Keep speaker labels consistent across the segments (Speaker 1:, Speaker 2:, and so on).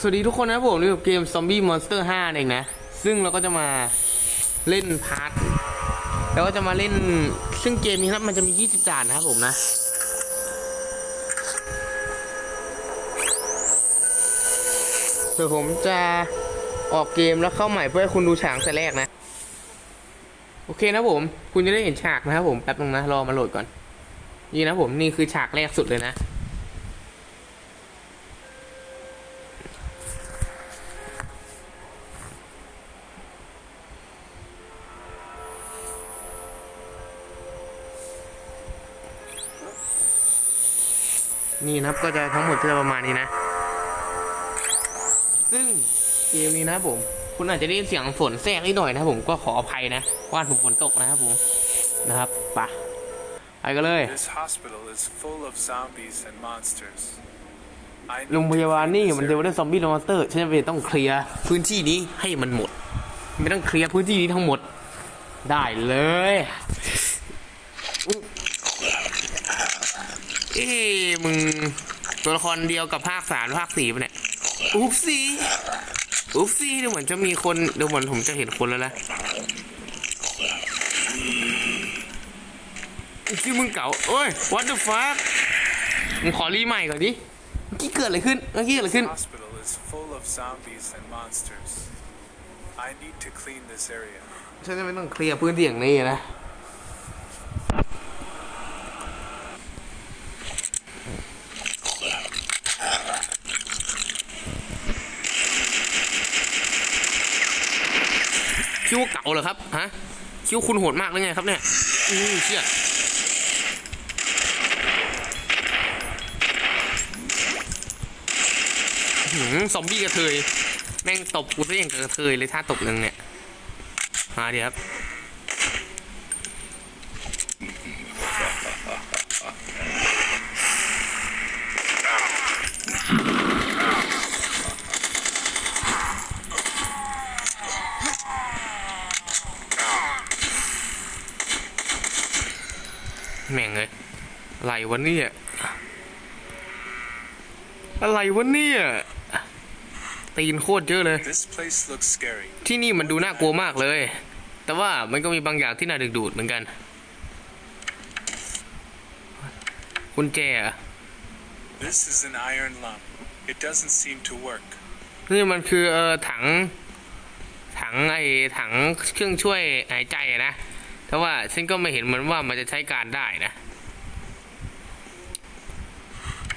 Speaker 1: สวัสดีทุกคนนะผมนี่กับเกม Zombie Monster 5เองนะ ซึ่งเราก็จะมาเล่นพาร์ทแล้วก็จะมาเล่นซึ่งเกมนี้ครับมันจะมี 20 ด่านนะครับผมนะ เดี๋ยวผมจะออกเกมแล้วเข้าใหม่เพื่อให้คุณดูฉากแต่แรกนะ โอเคนะผม คุณจะได้เห็นฉากนะครับผมแป๊บนึงนะรอมาโหลดก่อน นี่นะผมนี่คือฉากแรกสุดเลยนะ นี่นะครับก็จะทั้งหมดก็จะประมาณนี้นะ ซึ่งเกมนี้นะครับผม คุณอาจจะได้ยินเสียงฝนแทรกนิดหน่อยนะครับผมก็ขออภัยนะว่าผมฝนตกนะครับผมนะครับไปะไปกันเลย
Speaker 2: This hospital is full of zombies and monsters. I need
Speaker 1: โรงพยาบาล
Speaker 2: to
Speaker 1: นี่
Speaker 2: clean
Speaker 1: มัน
Speaker 2: this
Speaker 1: เดว
Speaker 2: area.
Speaker 1: ได้ซอมบี้มอนสเตอร์ฉันจะเป็นต้องเคลียร์พื้นที่นี้ให้มันหมด ไม่ต้องเคลียร์พื้นที่นี้ทั้งหมด ได้เลยอุ๊ย เอ้มึงตัวละครเดียวกับภาคสามภาคสี่ปะเนี่ยอุ๊บซี่อุ๊บซี่ดูเหมือนจะมีคนดูเหมือนผมจะเห็นคนแล้วนะที่มึงเก่าโอ้ย what the fuck มึงขอรีใหม่ก่อนดิเมื่อกี้เกิดอะไรขึ้นเมื่อกี้เกิดอะไรขึ้น
Speaker 2: This hospital is full of zombies and monsters. I need to clean this area.
Speaker 1: ฉันจะไม่ต้องเคลียร์พื้นที่อย่างนี้นะ คิดว่า เอาเหรอครับฮะคิ้วคุณโหดมากเลยไงครับเนี่ยอือเชี่ยหืมซอมบี้กระเทย แม่งตบกูซะอย่างกระเทยเลยท่าตบหนึ่งเนี่ย มาดีครับ แม่งเลยอะไร วะเนี่ย อะไรวะเนี่ย ตีนโคตรเยอะเลย
Speaker 2: This place looks scary.
Speaker 1: ที่นี่มันดูน่ากลัวมากเลย แต่ว่ามันก็มีบางอย่างที่น่าดึงดูดเหมือนกัน คุณแจเหรอ
Speaker 2: This is an iron lump. It doesn't seem to work.
Speaker 1: นี่มันคือเออถัง ถังไอ้ถังเครื่องช่วยหายใจอะนะแต่ว่าฉันก็ไม่เห็นเหมือนว่ามันจะใช้การได้นะ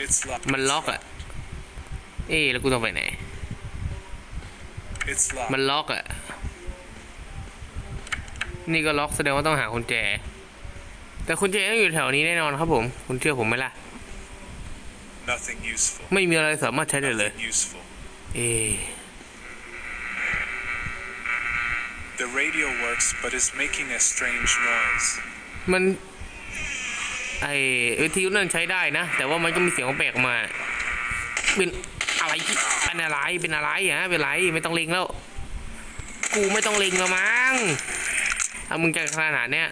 Speaker 2: It's locked.
Speaker 1: มันล็อกอะเอ๊ะแล้วกูต้องไปไหน
Speaker 2: It's locked.
Speaker 1: มันล็อกอะนี่ก็ล็อกแสดงว่าต้องหากุญแจ แต่กุญแจต้องอยู่แถวนี้แน่นอนครับผม คุณเชื่อผมไหมล่ะ
Speaker 2: Nothing useful.
Speaker 1: ไม่มีอะไรสามารถใช้ได้เลย
Speaker 2: Nothing useful.
Speaker 1: เอ๊ะ
Speaker 2: The radio works, but is making a strange noise.
Speaker 1: มัน ไอวิทยุนั่นใช้ได้นะ แต่ว่ามันก็มีเสียงแปลกออกมา เป็นอะไรเป็นอะไรเป็นอะไรฮะเป็นไรไม่ต้องเล็งแล้ว กูไม่ต้องเล็งแล้วมั้งถ้ามึงจะขนาดเนี้ย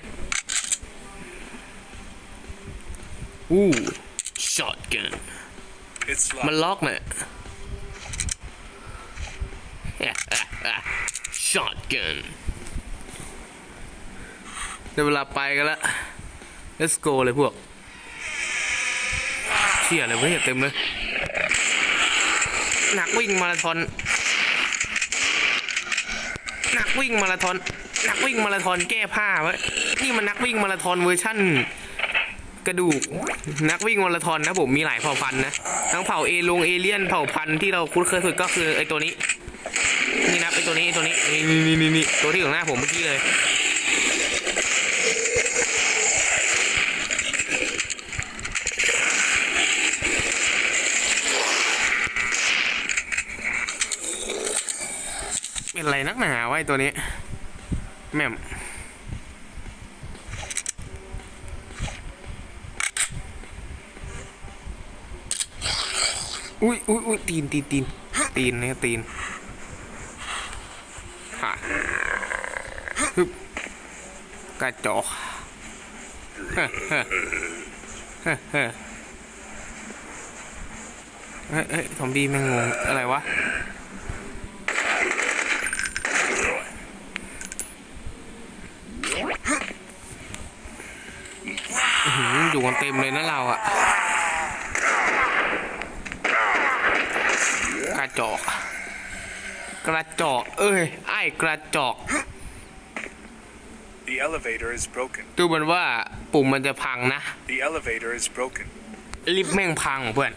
Speaker 1: อู้ช็อตเกินมันล็อกเนี่ยช็อตเกินได้เวลาไปกันละ let's go เลยพวก เชี่ยอะไรวะเนี่ยเต็มเลยนักวิ่งมาราธอนนักวิ่งมาราธอนนักวิ่งมาราธอนแก้ผ้าวะนี่มันนักวิ่งมาราธอนเวอร์ชั่นกระดูกนักวิ่งมาราธอนนะผมมีหลายเผ่าพันธุ์นะทั้งเผ่าเอลงเอเลี่ยนเผ่าพันธุ์ที่เราคุ้นเคยสุดก็คือไอตัวนี้ นี่นะไอตัวนี้ไอตัวนี้นี่นี่นี่ตัวที่อยู่หน้าผมเมื่อกี้เลย อะไรนักหนาไวะไอตัวนี้ แม่มอุ้ยอุ้ยอุ้ยตีนตีนตีนตีนเนี่ยตีนฮะฮึบกระจอกเฮ้อเฮ้เฮ้เฮ้อเฮ้ยเฮ้ยซอมบี้แม่งงงอะไรวะ กันเต็มเลยนะเราอะกระจอก กระจอก เอ้ย ไอ้กระจอก
Speaker 2: The elevator is broken.
Speaker 1: ดูเหมือนว่าปุ่มมันจะพังนะ
Speaker 2: The elevator is broken.
Speaker 1: ลิฟต์แม่งพังเพื่อน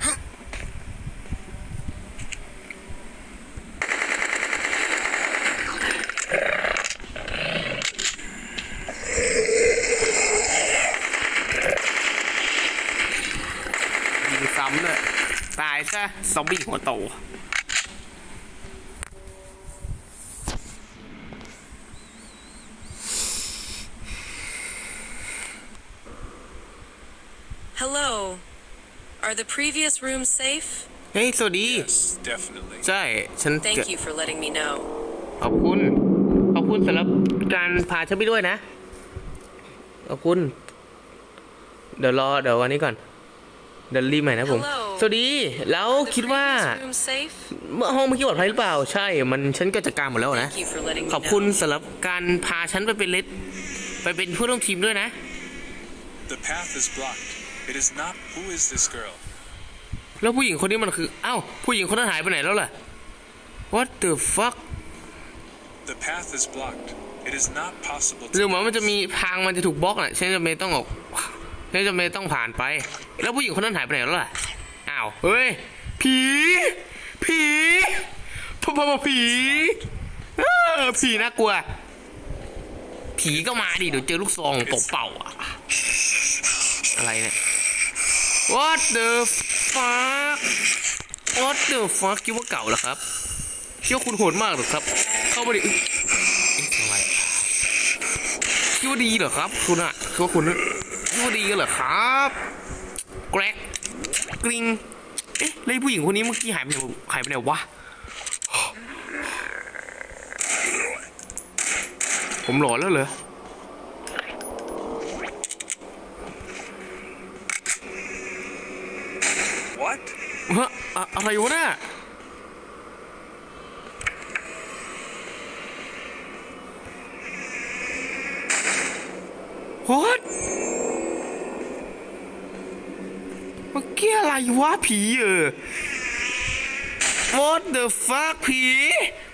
Speaker 1: ยิงซ้ำเลยตาย ซะซอมบี้หัวโต
Speaker 3: Hello. Are the previous rooms safe?
Speaker 1: เฮ้ย สวัสดี
Speaker 2: Yes, definitely.
Speaker 1: ใช่ ฉัน
Speaker 3: Thank you for letting me know.
Speaker 1: ขอบคุณ ขอบคุณสำหรับการพาฉันไปด้วยนะ ขอบคุณ เดี๋ยวรอ เดี๋ยววันนี้ก่อน เดี๋ยวรีบใหม่นะผม
Speaker 3: Hello
Speaker 1: สวัสดีแล้ว
Speaker 3: Are the
Speaker 1: คิดว่า
Speaker 3: previous rooms safe?
Speaker 1: เมื่อห้องเมื่อกี้ปลอดภัยหรือเปล่า ใช่ มันฉันก็จัดการหมดแล้วนะ
Speaker 3: Thank you for letting me
Speaker 1: ขอบคุณ
Speaker 3: know.
Speaker 1: สำหรับการพาฉันไปเป็นเลดไปเป็นผู้ร่วมทีมด้วยนะ
Speaker 2: The path is blocked. It is not. Who is this girl?
Speaker 1: แล้วผู้หญิงคนนี้มันคือเอ้าผู้หญิงคนนั้นหายไปไหนแล้วล่ะ What the fuck
Speaker 2: The path is blocked. It is not possible
Speaker 1: หรือ
Speaker 2: to.
Speaker 1: เหมือนมันจะมีทางมันจะถูกบล็อกน่ะฉันจะไม่ต้องออกฉันจะไม่ต้องผ่านไป แล้วผู้หญิงคนนั้นหายไปไหนแล้วล่ะอ้าวเฮ้ย ผี ผีพ่อพ่อผีเออผีน่ากลัว ผีก็มาดิเดี๋ยวเจอลูกซองตกเป่าอะอะไรเนี่ย What the fuck What the fuck คิดว่าเก่าเหรอครับคิดว่าคุณโหดมากเหรอครับ เข้ามาดิอะอะไรคิดว่าดีเหรอครับ คุณอะคิดว่าคุณคิดว่าดีเหรอครับแกรก กริงเอ๊ะแล้วไอ้ผู้หญิงคนนี้เมื่อกี้หายไปไหนหายไปไหนวะ ผมหลอนแล้วเหรอ
Speaker 2: What?
Speaker 1: เฮ้ยอะอะไรวะน่ะฮ a t เมื่อกี้อะไร วะผีเออ What the fuck ผี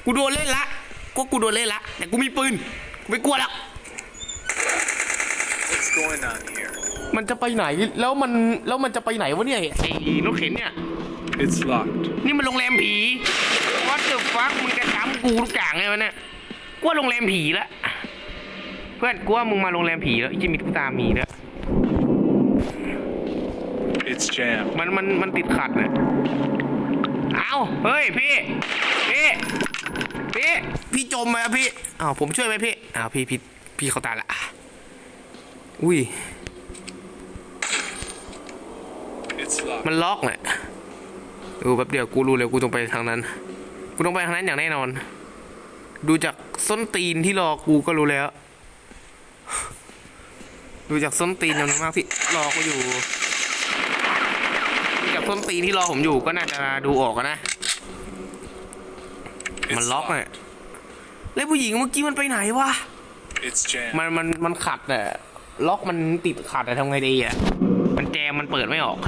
Speaker 1: กูโดนเล่นละ ก็กูโดนเล่นละ แต่กูมีปืน กูไม่กลัวแล้ว
Speaker 2: What's going on here?
Speaker 1: มันจะไปไหน แล้วมัน แล้วมันจะไปไหนวะเนี่ยไอ้รถเข็นเนี่ย
Speaker 2: It's locked.
Speaker 1: นี่มันโรงแรมผี What the fuck มึงจะจำกูทุกอย่างเลยวะเนี่ยกูว่าโรงแรมผีละ เพื่อนกูว่ามึงมาโรงแรมผีแล้วจะมีทุกตามีแล้ว
Speaker 2: It's jammed.
Speaker 1: มันมันมันติดขัดนะเอาเฮ้ยพี่ พี่ พี่ พี่จมไหมอะพี่อ้าวผมช่วยไหมพี่อ้าวพี่พี่พี่เขาตายละ อุ้ย
Speaker 2: It's locked.
Speaker 1: มันล็อกแหละดูแป๊บเดียวกูรู้เลยกูต้องไปทางนั้น กูต้องไปทางนั้นอย่างแน่นอน ดูจากส้นตีนที่รอกูก็รู้แล้ว ดูจากส้นตีนจำนวนมากที่รอกูอยู่ ดูจากส้นตีนที่รอผมอยู่ก็น่าจะดูออกอะนะ มัน
Speaker 2: It's
Speaker 1: ล็อก
Speaker 2: locked.
Speaker 1: เลยแล้วผู้หญิงเมื่อกี้มันไปไหนวะ
Speaker 2: It's jammed.
Speaker 1: มันมันมันขัดอะล็อกมันติดขัดอะทำไงดีอะมันแจมมันเปิดไม่ออก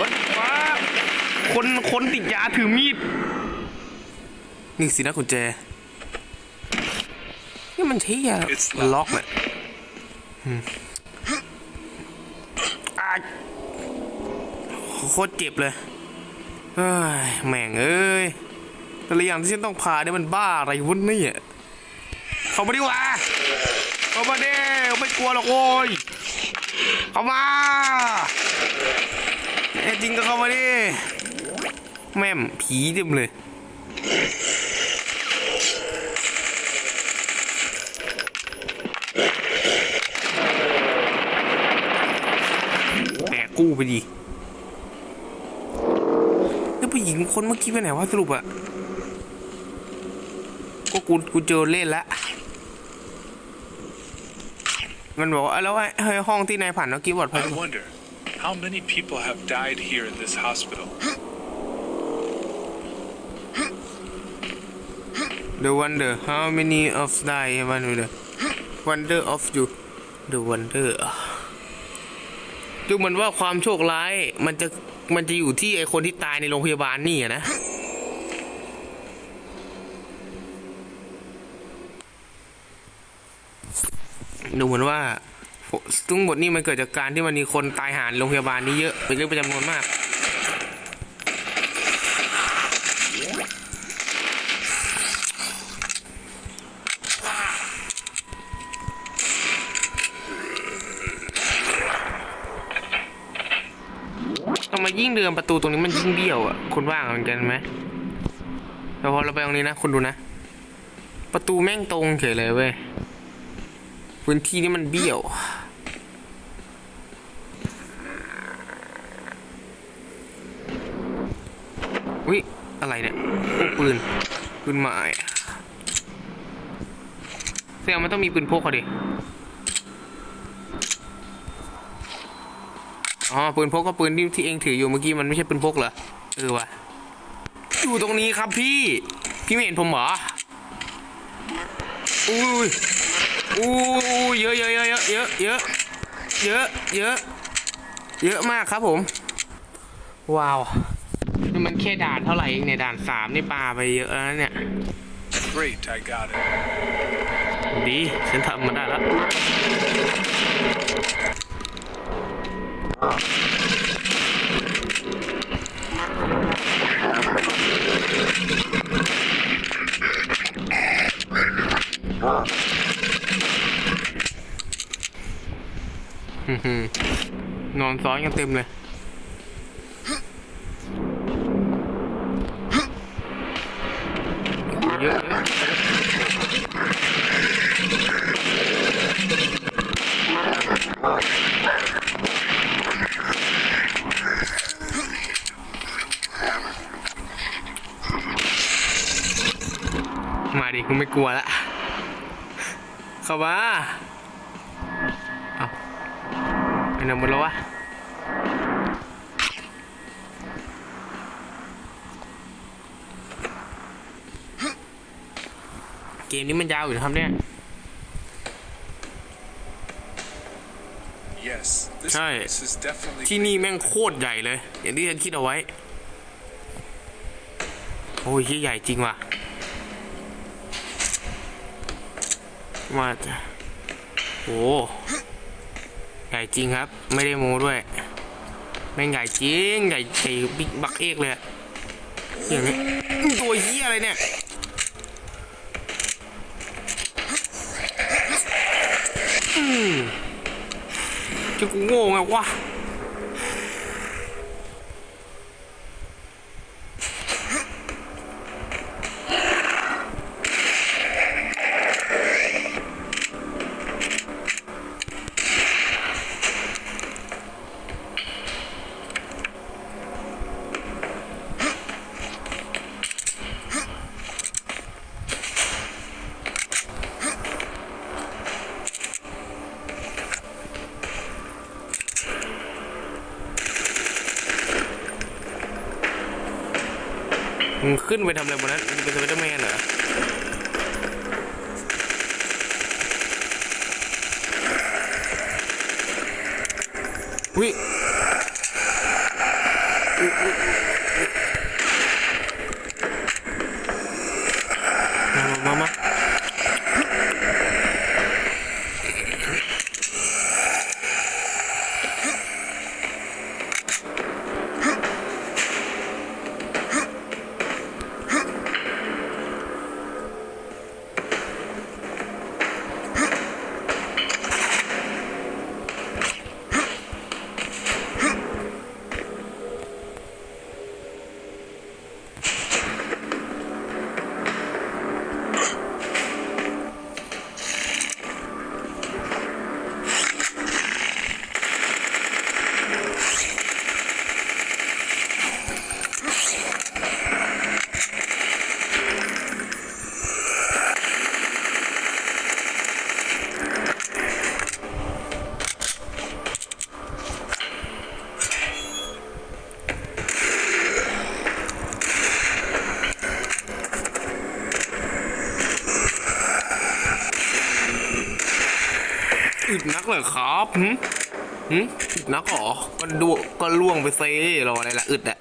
Speaker 1: วัดฟ้าคนคนติดยาถือมีด นี่สินะคุณแจนี่มันใช้ยา
Speaker 2: It's
Speaker 1: มันล็อกเลยอืมอะ โคตรเจ็บเลยเอ้ยแม่งเอ้ยแต่ละอย่างที่ฉันต้องผ่าเนี่ยมันบ้าอะไรวะเนี่ยเข้ามาดีกว่าเข้ามาเด้ไม่กลัวหรอกโว้ยเข้ามาแน่จริงก็เข้ามาดิแม่มผีเต็มเลยแตกกู้ไปดี ญิงคนเมื่อกี้ไปไหนวะสรุปอะก็กูกูเจอเล่นแล้วมันบอกว่าแล้วไอ้เฮ้ยห้องที่นายผ่านเมื่อกี้ปลอดภัย
Speaker 2: I wonder. How many people have died here in this hospital?
Speaker 1: The wonder how many of die wonder wonder of you the wonder ดูเหมือนว่าความโชคร้ายมันจะ มันจะอยู่ที่ไอคนที่ตายในโรงพยาบาลนี่นะดูเหมือนว่าทั้งหมดนี่มันเกิดจากการที่มันมีคนตายหานโรงพยาบาลนี้เยอะเป็นเรื่องประจำนวนมาก ทำไมยิ่ งเดินประตูตรงนี้มันยิ่งเบี้ยวอะคุณว่างเหมือนกันไหมแต่พอเราไปตรงนี้นะคุณดูนะ ประตูแม่งตรงเฉยเลยเว้ยพื้นที่นี้มันเบี้ยววิอะไรเนี่ยปืนปืนหมายแสดงมันต้องมีปืนพกอะดิ อ๋อปืนพกก็ปืนที่ที่เองถืออยู่เมื่อกี้มันไม่ใช่ปืนพกเหรอเออว่ะอยู่ตรงนี้ครับพี่ พี่ไม่เห็นผมเหรออุ้ยอุ้ยเยอะเยอะเยอะเยอะเยอะเยอะเยอะเยอะมากครับผม ว้าวนี่มันแค่ด่านเท่าไหร่เองเนี่ยด่านสามนี่ปาไปเยอะแล้วเนี่ย
Speaker 2: Great, I got it.
Speaker 1: ดีฉันทำมาได้แล้วอื้อหือ นอนซ้อนกันเต็มเลยเย กูไม่กลัวละเข้ามาเอาไปไหนหมดแล้ววะเกมนี้มันยาวอยู่นะครับเนี่ย
Speaker 2: Yes, this
Speaker 1: Hi.
Speaker 2: place is definitely
Speaker 1: ที่นี่แม่งโคตรใหญ่เลย อย่างที่ฉันคิดเอาไว้ โอ้ยที่ใหญ่จริงว่ะ มาจะโอ้ใหญ่จริงครับ ไม่ได้โมด้วยแม่งใหญ่จริงใหญ่ใหญ่บิ๊กบักเอกเลยอย่างนี้ตัวเหี้ยอะไรเนี่ยจะกูโง่ไงวะ ขึ้นไปทำอะไรบนนั้นมึงเป็นสไปเดอร์แมนเหรอ กเหรอครับหืมหืมอึนักเหรอก็ดูก็ล่วงไปเซ่รออะไรล่ะอึดอะ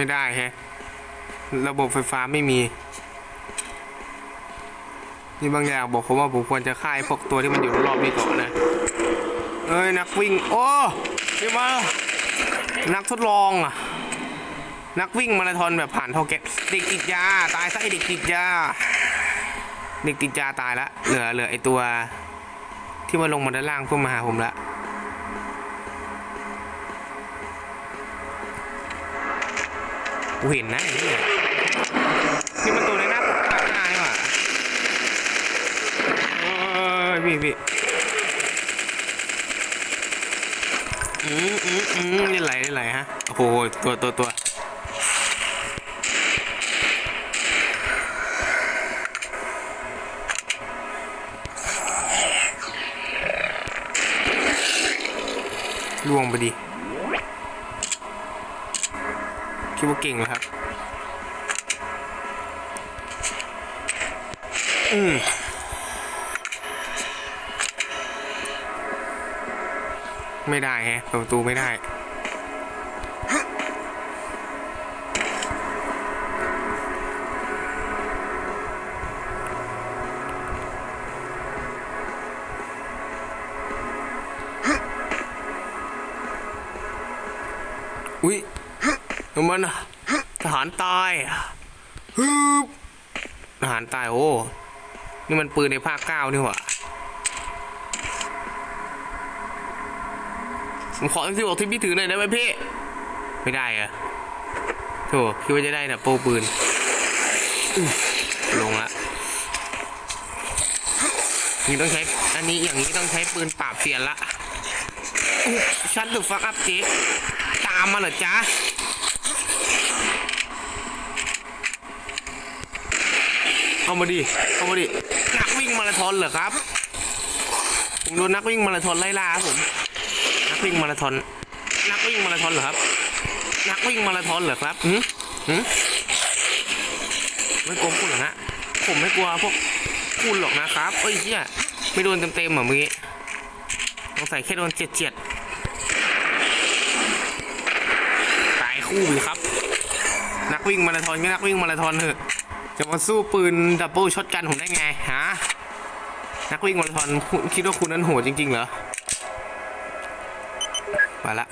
Speaker 1: ไม่ได้ฮะ ระบบไฟฟ้าไม่มี นี่บางอย่างบอกผมว่าผมควรจะฆ่าไอ้พวกตัวที่มันอยู่รอบๆนี้ก่อนนะ เอ้ยนักวิ่ง โอ้นี่มา นักทดลองอะ นักวิ่งมาราธอนแบบผ่านเท่าแกเด็กติดยา ตายซะไอเด็กติดยา เด็กติดยาตายละ เหลือเหลือไอตัว ที่มาลงมาด้านล่างเพื่อมาหาผมละ กูเห็นนะไอ้นี่นี่มันตัวในหน้าปกภาพหน้านี่หว่าเอ้ยพี่พี่อืมอืมอืมนี่ไหลนี่ไหลฮะ โอ้โหตัวตัวตัวล่วงไปดิ คิดว่าเก่งเหรอครับ อืมไม่ได้แฮะเปิดประตูไม่ได้ มันอะทหารตายฮึบทหารตายโอ้ นี่มันปืนในภาคเก้านี่หว่าผมขอที่บอกที่พี่ถือหน่อยได้ไหมพี่ ไม่ได้เหรอะโธ่คิดว่าจะได้แต่โป้ปืนอื้อลงละนี่ต้องใช้ อันนี้อย่างนี้ต้องใช้ปืนปราบเสียนละอุ๊ยชัดหรือฟักอัพเจ๊ตามมาเหรอจ๊ะ เข้ามาดิ เข้ามาดิ นักวิ่งมาราธอนเหรอครับ ผมโดนนักวิ่งมาราธอนไล่ล่าครับผม นักวิ่งมาราธอน นักวิ่งมาราธอนเหรอครับ นักวิ่งมาราธอนเหรอครับหืมหืมไม่กลัวคุณหรอกนะผมไม่กลัวพวกคุณหรอกนะครับ เอ้ยเฮียไม่โดนเต็มๆเหรอเมื่อกี้สงสัยแค่โดนเจ็ดเจ็ดตายคู่เลยครับ นักวิ่งมาราธอนก็นักวิ่งมาราธอนเถอะ จะมาสู้ปืนดับเบิลช็อตกันผมได้ไงฮะนักวิ่งมาราธอนคุณคิดว่าคุณนั้นโหดจริง ๆ เหรอ มาละ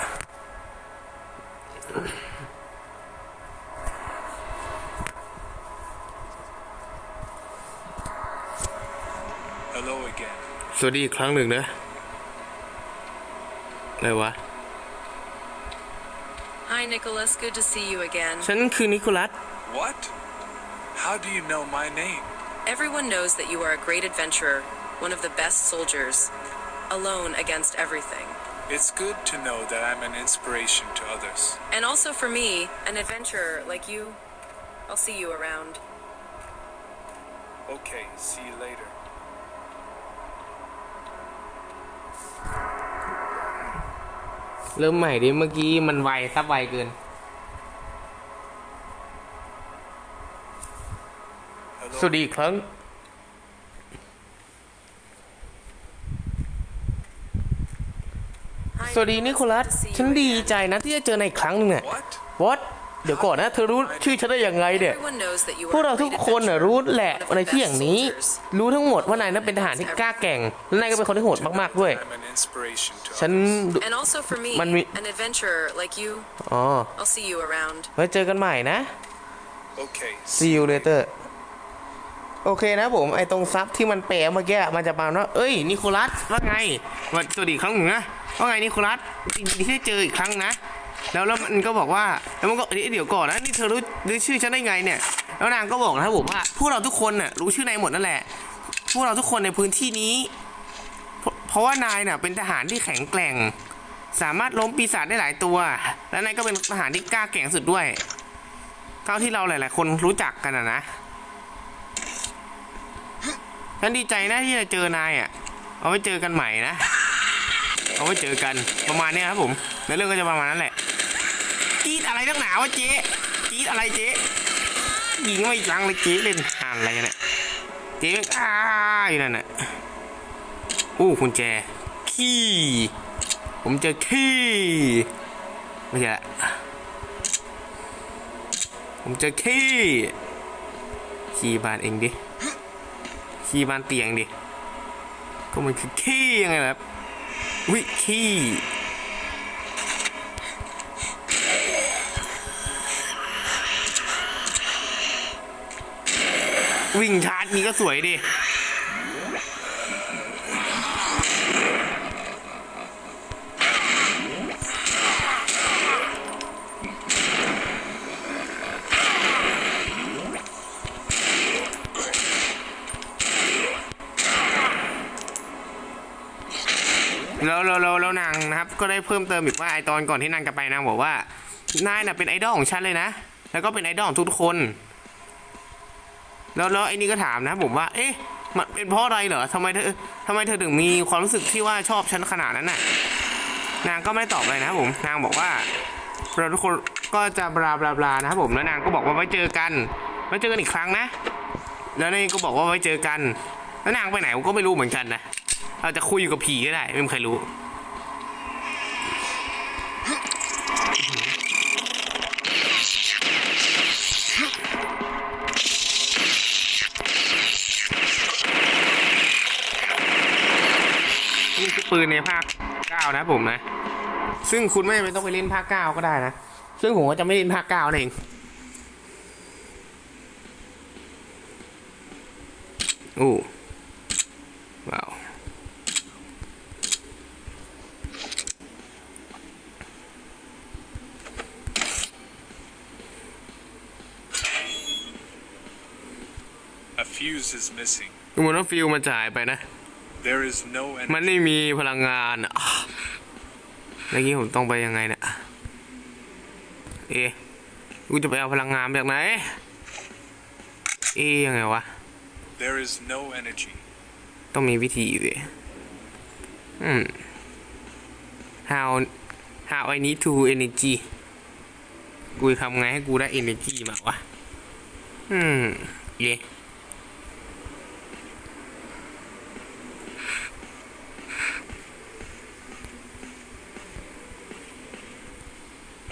Speaker 2: Hello again.
Speaker 1: สวัสดีอีกครั้งหนึ่งนะอะไรวะ
Speaker 3: Hi, Nicholas. Good to see you again.
Speaker 1: ฉันคือนิโคลัส
Speaker 2: What? How do you know my name?
Speaker 3: Everyone knows that you are a great adventurer, one of the best soldiers, alone against everything.
Speaker 2: It's good to know that I'm an inspiration to others.
Speaker 3: And also for me, an adventurer like you. I'll see you around.
Speaker 2: Okay, see you later. Lớp.
Speaker 1: สวัสดีอีกครั้ง
Speaker 3: Hi,
Speaker 1: สวัสดีนิโคลัส
Speaker 3: Good to see you
Speaker 1: ฉันดี
Speaker 3: again.
Speaker 1: ใจนะที่จะเจอในอีกครั้งหนึงเนี่ย
Speaker 2: What?
Speaker 1: วอตเดี๋ยวก่อนนะ เธอรู้ชื่อฉันได้ยังไงเนี่ย
Speaker 3: Everyone knows that you
Speaker 1: พวก
Speaker 3: are
Speaker 1: เรา
Speaker 3: a
Speaker 1: ทุก
Speaker 3: great
Speaker 1: คนน่ะ
Speaker 3: adventurer,
Speaker 1: รู้แหละ
Speaker 3: one of the
Speaker 1: ในที่
Speaker 3: best
Speaker 1: อย่างนี้
Speaker 3: soldiers.
Speaker 1: รู้ทั้งหมดว่านายนั้นเป็นทหารที่กล้าแกร่ง และนายก็เป็นคนที่โหดมากๆด้วย
Speaker 2: I'm an inspiration to
Speaker 1: ฉัน
Speaker 2: others.
Speaker 3: And also for me,
Speaker 1: Man, we-
Speaker 3: an adventurer like you.
Speaker 1: อ๋อ
Speaker 3: I'll see you around.
Speaker 1: ไว้เจอกันใหม่นะ
Speaker 2: Okay,
Speaker 1: see you later โอเคนะผมไอตรงซับที่มันแปลเมื่อกี้มันจะประมาณว่าเอ้ยนิโคลัสว่าไงวันสวัสดีครั้งหนึ่งนะว่าไงนิโคลัสดีที่ได้เจออีกครั้งนะ แล้วแล้วมันก็บอกว่าแล้วมันก็เดี๋ยวก่อนนะนี่เธอรู้รู้ชื่อฉันได้ไงเนี่ย แล้วนางก็บอกนะครับผมว่าพวกเราทุกคนน่ะรู้ชื่อนายหมดนั่นแหละ พวกเราทุกคนในพื้นที่นี้ เพราะว่านายน่ะเป็นทหารที่แข็งแกร่ง สามารถล้มปีศาจได้หลายตัว และนายก็เป็นทหารที่กล้าแกร่งสุดด้วย เท่าที่เราหลาย ๆ คนรู้จักกันนะ ฉันดีใจนะที่จะเจอนายอะ เอาไว้เจอกันใหม่นะ เอาไว้เจอกันประมาณนี้ครับผมในเรื่องก็จะประมาณนั้นแหละกีดอะไรนักหนาวะเจ๊กีดอะไรเจ๊ยิงไม่ยั้งเลยเจ๊เล่นหานอะไรเนี่ยเจ๊อ้าอยู่นั่นน่ะอู้คุณแจขี้ผมเจอขี้ไม่ใช่ละผมเจอขี้ขี้บานเองดิ ขี้บ้านเตียงดิ ก็มันคือขี้ยังไงล่ะครับวิขี้วิ่งชาร์จนี้ก็สวยดิ แล้วแล้วนางนะครับก็ได้เพิ่มเติมอีกว่าไอตอนก่อนที่นางจะไปนางบอกว่านายน่ะเป็นไอดอลของฉันเลยนะ แล้วก็เป็นไอดอลของทุกคน แล้วแล้วไอ้นี่ก็ถามนะผมว่า เอ๊ะมันเป็นเพราะอะไรเหรอทำไมเธอทำไมเธอถึงมีความรู้สึกที่ว่าชอบฉันขนาดนั้นน่ะ นางก็ไม่ตอบเลยนะผมนางบอกว่า เราทุกคนก็จะบลาบลาบลานะครับผมแล้วนางก็บอกว่าไว้เจอกันไว้เจอกันอีกครั้งนะ แล้วนี่ก็บอกว่าไว้เจอกัน แล้วนางไปไหนผมก็ไม่รู้เหมือนกันนะเราจะคุยอยู่กับผีก็ได้ไม่มีใครรู้ ปืนในภาคเก้านะผมนะ ซึ่งคุณไม่จำเป็นต้องไปเล่นภาคเก้าก็ได้นะ ซึ่งผมก็จะไม่เล่นภาคเก้านั่นเอง โอ้ว้าว
Speaker 2: A fuse is missing.
Speaker 1: ดูเหมือนว่าฟิลมันจะหายไปนะ
Speaker 2: There is no
Speaker 1: มัน
Speaker 2: energy.
Speaker 1: ไม่มีพลังงานอะเมื่อกี้ผมต้องไปยังไงเนี่ย เอะกูจะไปเอาพลังงานมาจากไหน เอะยังไงวะ
Speaker 2: There is no energy.
Speaker 1: ต้องมีวิธีสิอืม how how I need to energy กูจะทำไงให้กูได้ energy มาวะ อืม เย่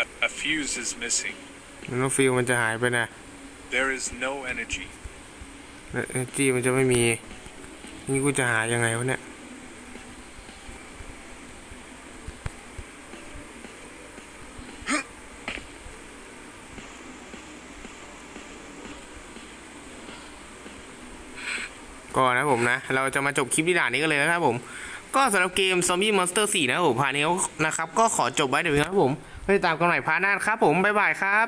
Speaker 2: A, a fuse is missing.
Speaker 1: มันว่าฟิลมันจะหายไปนะ
Speaker 2: There is no energy.
Speaker 1: เอเนจีมันจะไม่มี นี่กูจะหายังไงวะเนี่ย ก็นะผมนะ เราจะมาจบคลิปที่ด่านนี้กันเลยนะครับผม ก็สำหรับเกม Zombie Monster 4 นะครับผมพาร์ทนี้นะครับ ก็ขอจบไว้เดี๋ยวนี้ครับผม ไว้ติดตามกันใหม่พาร์ทหน้าครับผมบ๊ายบายครับ